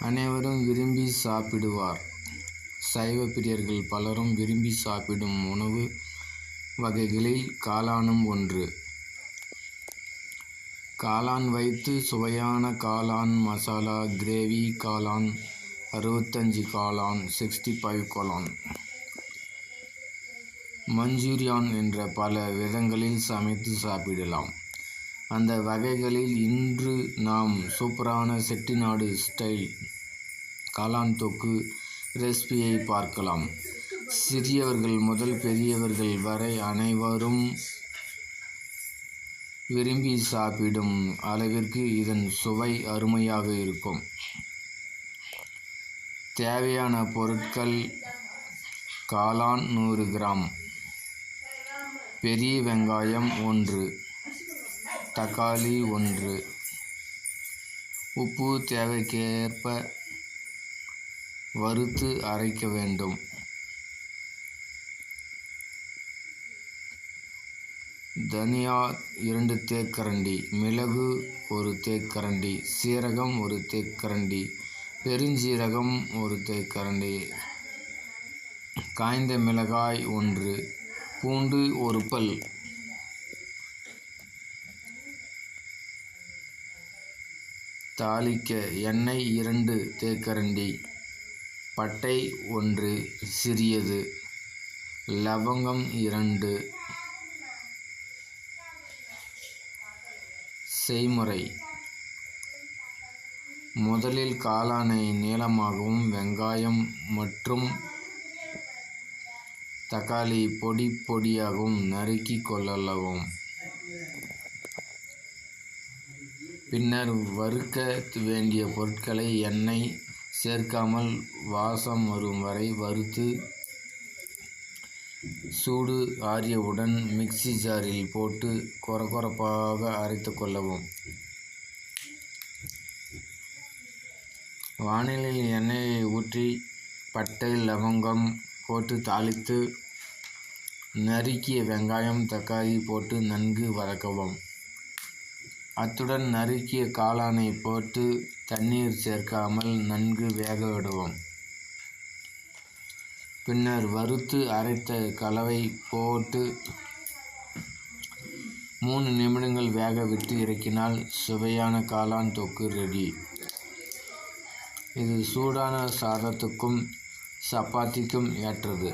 அனைவரும் விரும்பி சாப்பிடுவார். சைவ பிரியர்கள் பலரும் விரும்பி சாப்பிடும் உணவு வகைகளில் காளானும் ஒன்று. காளான் வைத்து சுவையான காளான் மசாலா கிரேவி காளான் அறுபத்தஞ்சு காளான் சிக்ஸ்டி ஃபைவ் காளான். மஞ்சூரியான் என்ற பல விதங்களில் சமைத்து சாப்பிடலாம். அந்த வகைகளில் இன்று நாம் சூப்பரான செட்டிநாடு ஸ்டைல் காளான் தொக்கு ரெசிபியை பார்க்கலாம். சிறியவர்கள் முதல் பெரியவர்கள் வரை அனைவரும் விரும்பி சாப்பிடும் அளவிற்கு இதன் சுவை அருமையாக இருக்கும். தேவையான பொருட்கள் காளான் நூறு கிராம். பெரிய வெங்காயம் ஒன்று. தக்காளி ஒன்று. உப்பு தேவைக்கேற்ப வறுத்து அரைக்க வேண்டும். தனியா இரண்டு தேக்கரண்டி. மிளகு ஒரு தேக்கரண்டி. சீரகம் ஒரு தேக்கரண்டி. பெருஞ்சீரகம் ஒரு தேக்கரண்டி. காய்ந்த மிளகாய் ஒன்று. பூண்டு ஒரு பல். தாளிக்க எண்ணெய் இரண்டு தேக்கரண்டி. பட்டை ஒன்று சிறியது. லவங்கம் இரண்டு. செய்முறை. முதலில் காளானை நீளமாகவும் வெங்காயம் மற்றும் தக்காளி பொடி பொடியாகவும் நறுக்கி கொள்ளவும். பின்னர் வறுக்க வேண்டிய பொருட்களை எண்ணெய் சேர்க்காமல் வாசம் வரும் வரை வறுத்து சூடு ஆறியவுடன் மிக்ஸி ஜாரில் போட்டு கொரகொரப்பாக அரைத்து கொள்ளவும். வானிலையில் எண்ணெயை ஊற்றி பட்டை லவங்கம் போட்டு தாளித்து நறுக்கிய வெங்காயம் தக்காளி போட்டு நன்கு வதக்கவும். அத்துடன் நறுக்கிய காளானை போட்டு தண்ணீர் சேர்க்காமல் நன்கு வேக விடவும். பின்னர் வறுத்து அரைத்த கலவை போட்டு மூணு நிமிடங்கள் வேக விட்டு இறக்கினால் சுவையான காளான் தொக்கு ரெடி. இது சூடான சாதத்துக்கும் சப்பாத்திக்கும் ஏற்றது.